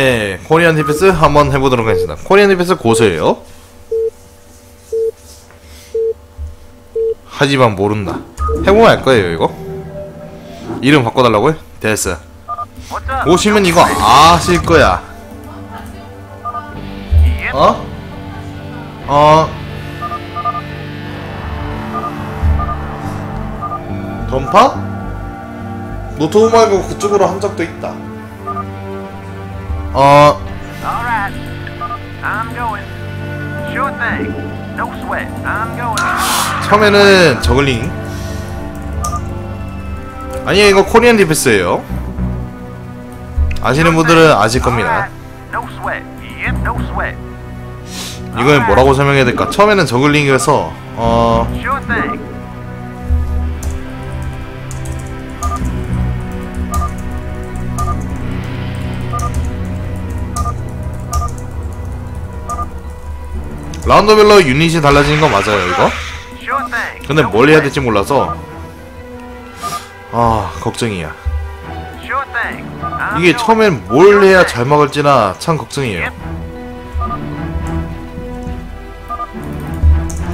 네, 코리안 디펜스 한번 해보도록 하겠습니다. 코리안 디펜스 고수예요. 하지만 모른다. 해보면 알 거예요, 이거. 이름 바꿔달라고요? 됐어. 오시면 이거 아실 거야. 어? 어? 전파? 노트북 말고 그쪽으로 한 적도 있다. Going. 처음에는 저글링. 아니요 이거 코리안 디펜스예요. 아시는 분들은 아실 겁니다. 이걸 뭐라고 설명해야 될까? 처음에는 저글링이어서 어 라운드별로 유닛이 달라지는 거 맞아요 이거. 근데 뭘 해야. 될지 몰라서. 아 걱정이야. 이게. 처음엔 뭘 해야 잘 막을지나 참 걱정이에요.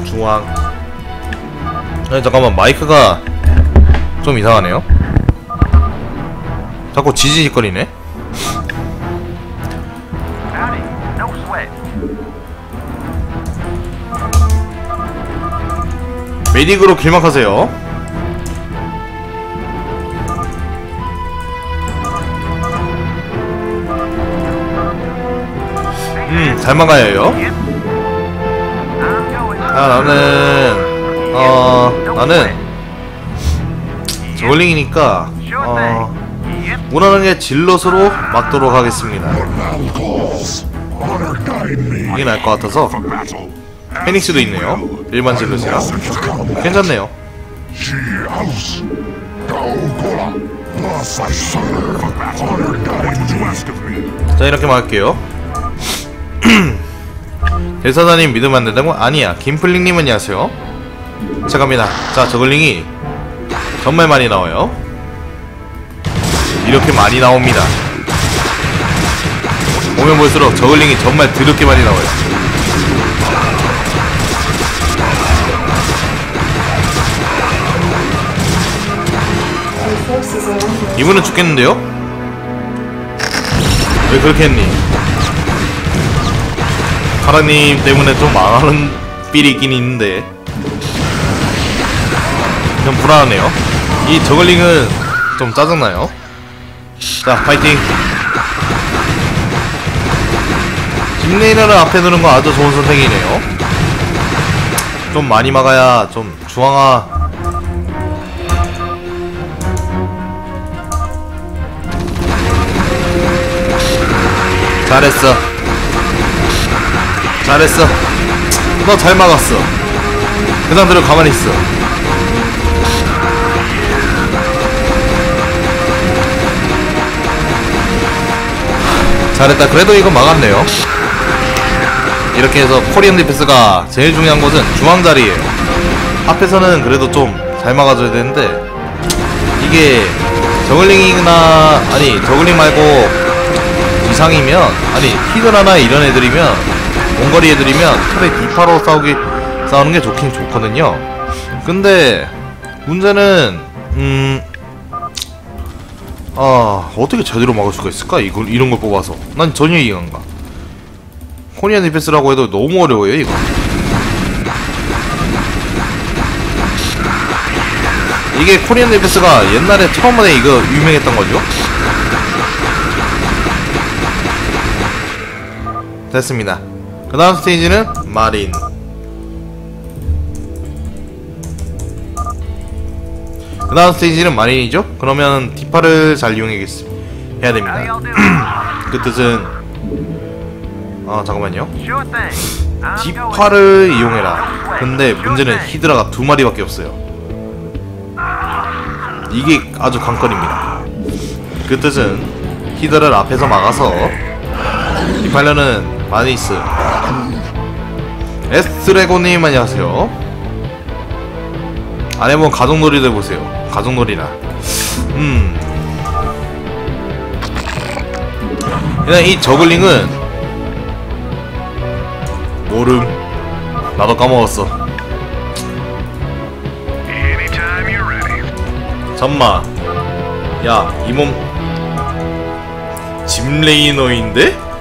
중앙. 아니 잠깐만 마이크가 좀 이상하네요. 자꾸 지지직거리네 메딕으로 길막하세요 음 잘 막아요 Yep. I'm going. 아 나는 어 나는 저글링이니까 어. 무난하게 질럿으로 막도록 하겠습니다 이게 나을 것 같아서. 페닉스도 있네요. 일반 질럿이라. 괜찮네요. 자 이렇게 막을게요. 대사단님 믿으면 안 된다고? 아니야. 김플링님 안녕하세요. 자 갑니다. 자 저글링이 정말 많이 나와요. 이렇게 많이 나옵니다. 보면 볼수록 저글링이 정말 드럽게 많이 나와요 이분은 죽겠는데요? 왜 그렇게 했니? 카라님 때문에 좀 망하는 삘이 있긴 있는데. 좀 불안하네요. 이 저글링은 좀 짜증나요? 자 파이팅. 김레이너를 앞에 두는 거 아주 좋은 선택이네요. 좀 많이 막아야 좀 중앙화 잘했어. 잘했어. 너 잘 막았어. 그 상태로 가만히 있어. 잘했다. 그래도 이거 막았네요. 이렇게 해서 코리안 디펜스가 제일 중요한 것은 중앙 자리에요. 앞에서는 그래도 좀 잘 막아줘야 되는데 이게 저글링이나 아니 저글링 말고 이상이면 아니 히드라나 이런 애들이면 원거리 애들이면 차라리 디파로 싸우기 싸우는 게 좋긴 좋거든요. 근데 문제는 음. 아 어떻게 제대로 막을 수가 있을까 이걸 이런 걸 뽑아서 난 전혀 이해가 안 가. 코리안 디펜스라고 해도 너무 어려워요 이거. 이게 코리안 디펜스가 옛날에 처음에 이거 유명했던 거죠. 됐습니다. 그 다음 스테이지는 마린. 그 다음 스테이지는 마린이죠? 그러면 디파를 잘 이용해야겠, 해야 How 됩니다. 그 뜻은, 아, 잠깐만요. 디파를 이용해라. 근데 문제는 히드라가 두 마리밖에 없어요. 이게 아주 관건입니다. 그 뜻은 히드라를 앞에서 막아서 디파일러 있어요. 에스트레고님 안녕하세요. 안 해본 가족놀이들 보세요. 가족놀이나. 음. 그냥 이 저글링은 모름 나도 까먹었어 ready. 잠만 야이 몸 짐레이너인데?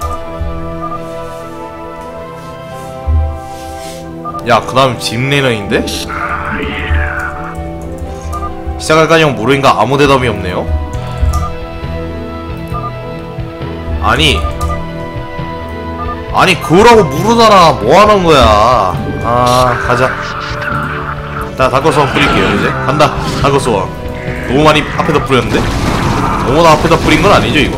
야 그 다음 짐레이너인데? 시작할까요 모르니까 아무 대답이 없네요. 아니 아니 그거라고 물으잖아 뭐 하는 거야? 아 가자. 자 다커스왕 뿌릴게요 이제. 간다 다커스왕 너무 많이 앞에다 뿌렸는데? 너무나 앞에다 뿌린 건 아니죠 이거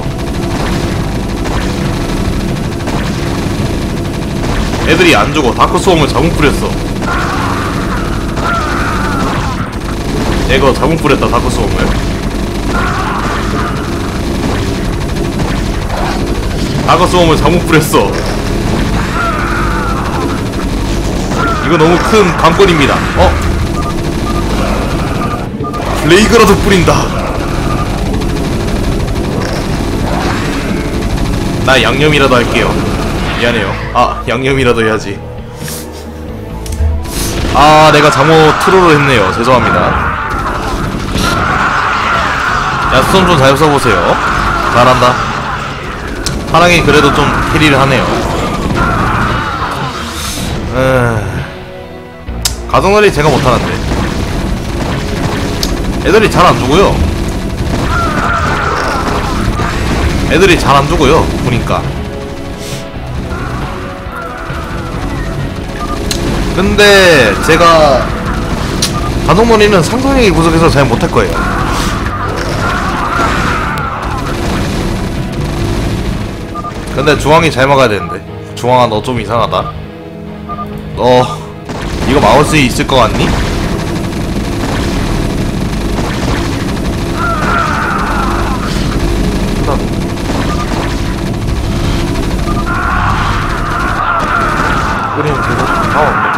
애들이 안 죽어 다커스왕을 자궁 뿌렸어 얘가 자궁 뿌렸다 다커스왕을 다커스왕을 자궁 뿌렸어 이거 너무 큰 관건입니다 어? 플레이그라도 뿌린다. 나 양념이라도 할게요. 미안해요. 아, 양념이라도 해야지. 아, 내가 잘못 트롤을 했네요. 죄송합니다. 야, 수선 좀잘 써보세요. 잘한다. 파랑이 그래도 좀 캐리를 하네요. 음... 가정놀이 제가 못하는데. 애들이 잘안 죽어요. 애들이 잘안 죽어요. 보니까. 근데 제가 가동머리는 상상력이 부족해서 잘 못할 거예요. 근데 중앙이 잘 막아야 되는데. 중앙아 너 좀 이상하다. 너 이거 수 있을 것 같니? 끓이면 계속 나오는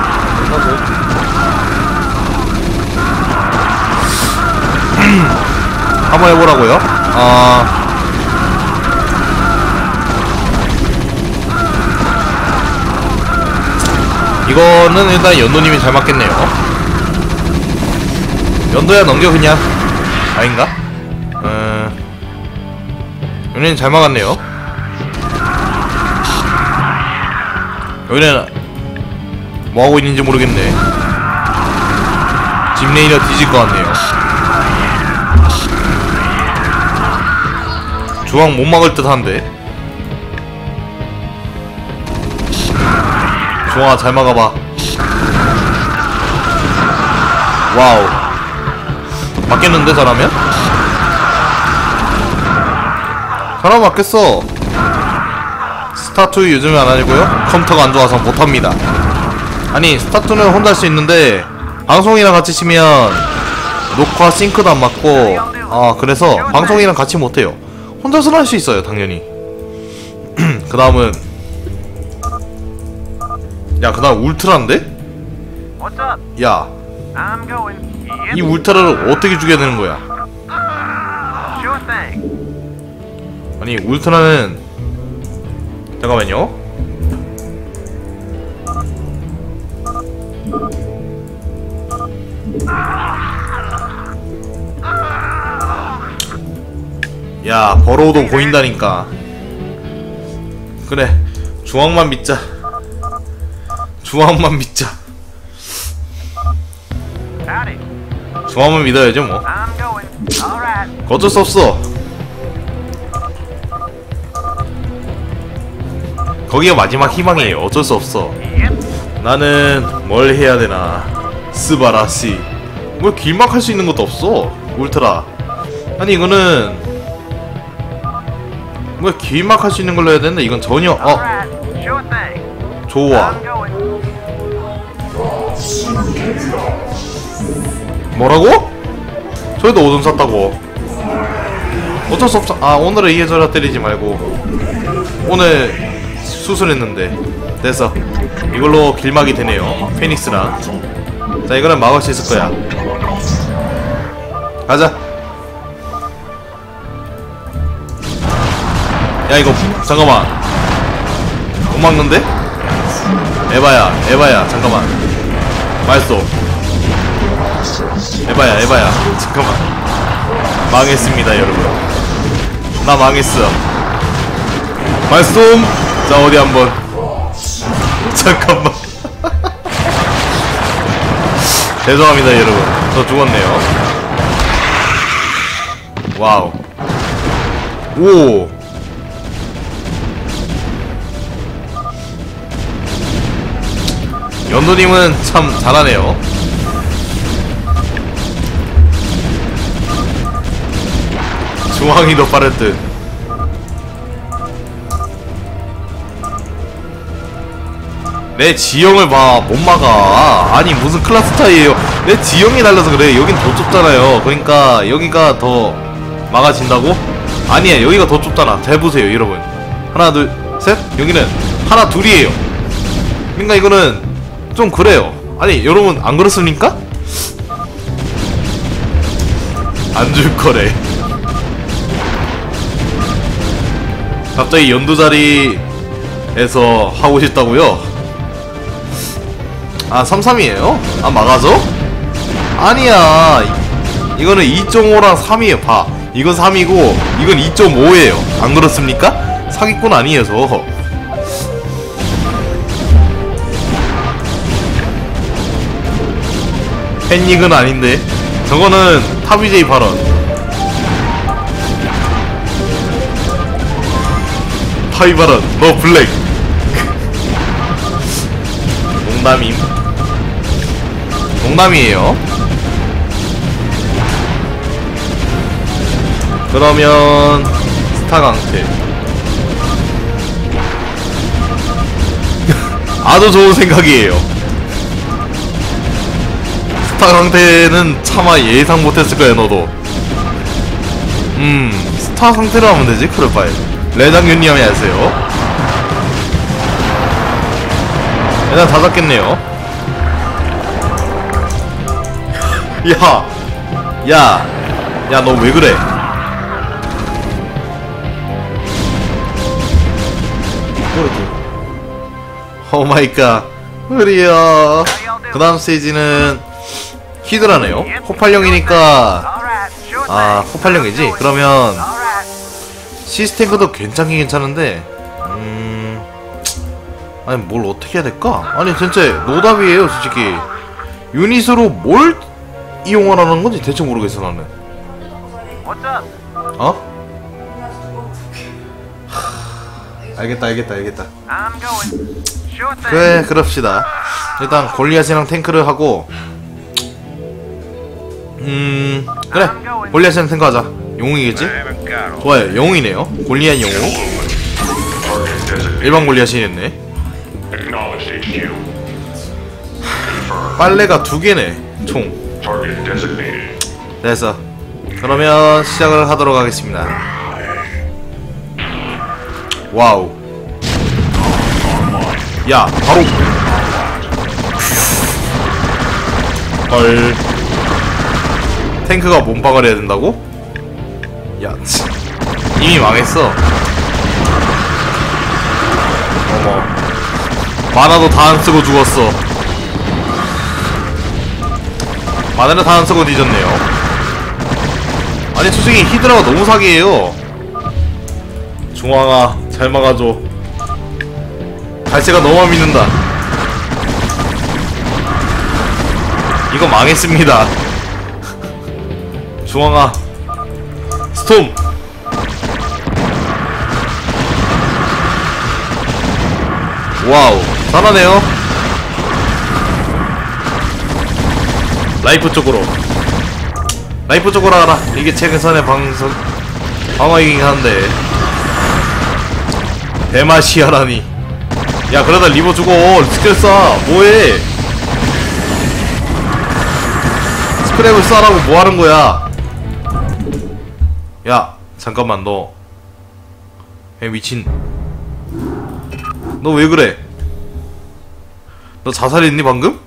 한번 해보라고요? 아. 이거는 일단 연도님이 잘 맞겠네요. 연도야 넘겨 그냥. 아닌가? 음... 연도님 잘 막았네요. 여기는 뭐하고 있는지 모르겠네. 짐레이너 뒤질 것 같네요 중앙 못 막을 듯 한데. 중앙아 잘 막아봐. 와우. 맞겠는데 잘하면? 잘하면 맞겠어. 스타투 요즘에 안 하고요. 컴퓨터가 안 좋아서 못합니다. 아니 스타투는 혼자 할 수 있는데 방송이랑 같이 치면 녹화 싱크도 안 맞고 아 그래서 방송이랑 같이 못해요 혼자서는 할 수 있어요 당연히 그 다음은 야그 다음 울트라인데? What's up? 야이 I'm going. Yep. 울트라를 어떻게 죽여야 되는 거야. 아니 울트라는 잠깐만요 야 버로우도 보인다니까 그래 중앙만 믿자 중앙만 믿자. 중앙만 믿어야죠 뭐. 어쩔 수 없어. 거기가 마지막 희망이에요. 어쩔 수 없어. 나는 뭘 해야 되나. 스바라시. 뭐 길막 할 수 있는 것도 없어. 울트라. 아니 이거는 뭐 길막할 수 있는 걸로 해야 되는데 이건 전혀 어. 좋아. 뭐라고? 저희도 오줌 쌌다고. 어쩔 수 없어. 아 오늘은 이해저라 때리지 말고 오늘 수술했는데 됐어. 이걸로 길막이 되네요. 페닉스랑. 자 이거는 막을 수 있을 거야. 가자. 야 이거 잠깐만. 못 막는데? 에바야 에바야 잠깐만. 맛있어. 에바야 에바야 잠깐만. 망했습니다 여러분. 나 망했어. 말씀! 자 어디 한번. 잠깐만. 죄송합니다 여러분. 저 죽었네요. 와우. 오 연도님은 참 잘하네요 중앙이 더 빠를 듯 내 지형을 봐, 못 막아. 아니, 무슨 클라스 차이에요. 내 지형이 달라서 그래. 여긴 더 좁잖아요. 그러니까, 여기가 더 막아진다고? 아니에요. 여기가 더 좁잖아. 잘 보세요, 여러분. 하나, 둘, 셋. 여기는 하나, 둘이에요. 그러니까 이거는 좀 그래요. 아니, 여러분, 안 그렇습니까? 안 줄 거래. 갑자기 연두 자리에서 하고 싶다고요? 아 33이에요? 아 막아서? 아니야 이- 이거는 2.5랑 3이에요 봐 이건 3이고 이건 2.5예요 안 그렇습니까? 사기꾼 아니에요 저 팬닉은 아닌데. 저거는 탑이제이 발언. 파이 발언. 너 블랙. 농담임. 농담이에요. 그러면 스타 강태. 아주 좋은 생각이에요 스타 강태는 차마 예상 못했을 거야 너도 음 스타 상태로 하면 되지 그럴 바에 레장윤님 안녕하세요 일단 다 잡겠네요. 야, 야, 야, 너 왜 그래? 오 마이 갓. 흐리야. 그 다음 스테이지는 히드라네요. 호팔령이니까, 아. 호팔령이지? 그러면. 시스템도 괜찮긴 괜찮은데, 음, 아니 뭘 어떻게 해야 될까? 아니 진짜 노답이에요 솔직히 유닛으로 뭘 이용하라는 건지 대체 모르겠어 나는? 어? 하, 알겠다 알겠다 알겠다. 그래 그럽시다 일단 골리앗이랑 탱크를 하고 음 그래 골리앗이랑 탱크 하자 영웅이겠지? 좋아요 영웅이네요 골리앗 영웅. 일반 Acknowledged HQ. 빨래가 두 개네 총. 됐어. 그러면 시작을 하도록 하겠습니다. 와우. 야, 바로. 헐. 탱크가 몸빵을 해야 된다고? 야, 치. 이미 망했어. 어머. 만화도 다 안 쓰고 죽었어. 마늘을 다안 쓰고 뒤졌네요. 아니 솔직히 히드라가 너무 사기예요. 중앙아 잘 막아줘. 갈새가 너무 안 믿는다. 이거 망했습니다. 중앙아. 스톰. 와우 잘하네요. 라이프 쪽으로. 라이프 쪽으로 하라. 이게 최근선의 방송 방어이긴 한데. 대마시아라니. 야 그러다 리버 죽어 스킬 쏴. 뭐해? 스크랩을 쏴라고 뭐하는 거야 야 잠깐만 너. 야, 미친. 너 왜 그래? 너 자살했니 방금?